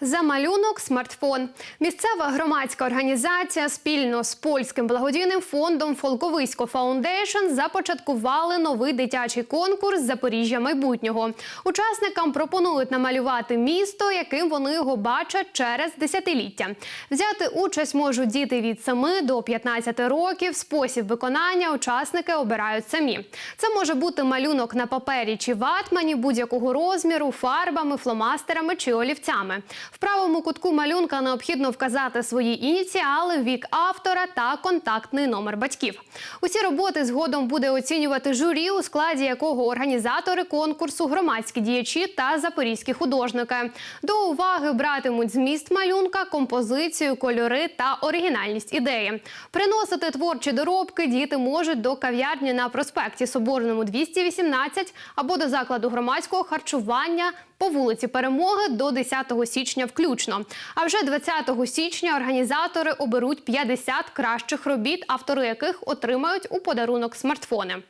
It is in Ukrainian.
За малюнок смартфон. Місцева громадська організація спільно з польським благодійним фондом Фолковисько Фаундейшн започаткували новий дитячий конкурс Запоріжжя майбутнього. Учасникам пропонують намалювати місто, яким вони його бачать через десятиліття. Взяти участь можуть діти від 7 до 15 років. Спосіб виконання учасники обирають самі. Це може бути малюнок на папері чи ватмані будь-якого розміру, фарбами, фломастерами чи олівцями. В правому кутку малюнка необхідно вказати свої ініціали, вік автора та контактний номер батьків. Усі роботи згодом буде оцінювати журі, у складі якого організатори конкурсу, громадські діячі та запорізькі художники. До уваги братимуть зміст малюнка, композицію, кольори та оригінальність ідеї. Приносити творчі доробки діти можуть до кав'ярні на проспекті Соборному 218 або до закладу громадського харчування по вулиці Перемоги до 10 січня включно. А вже 20 січня організатори оберуть 50 кращих робіт, автори яких отримають у подарунок смартфони.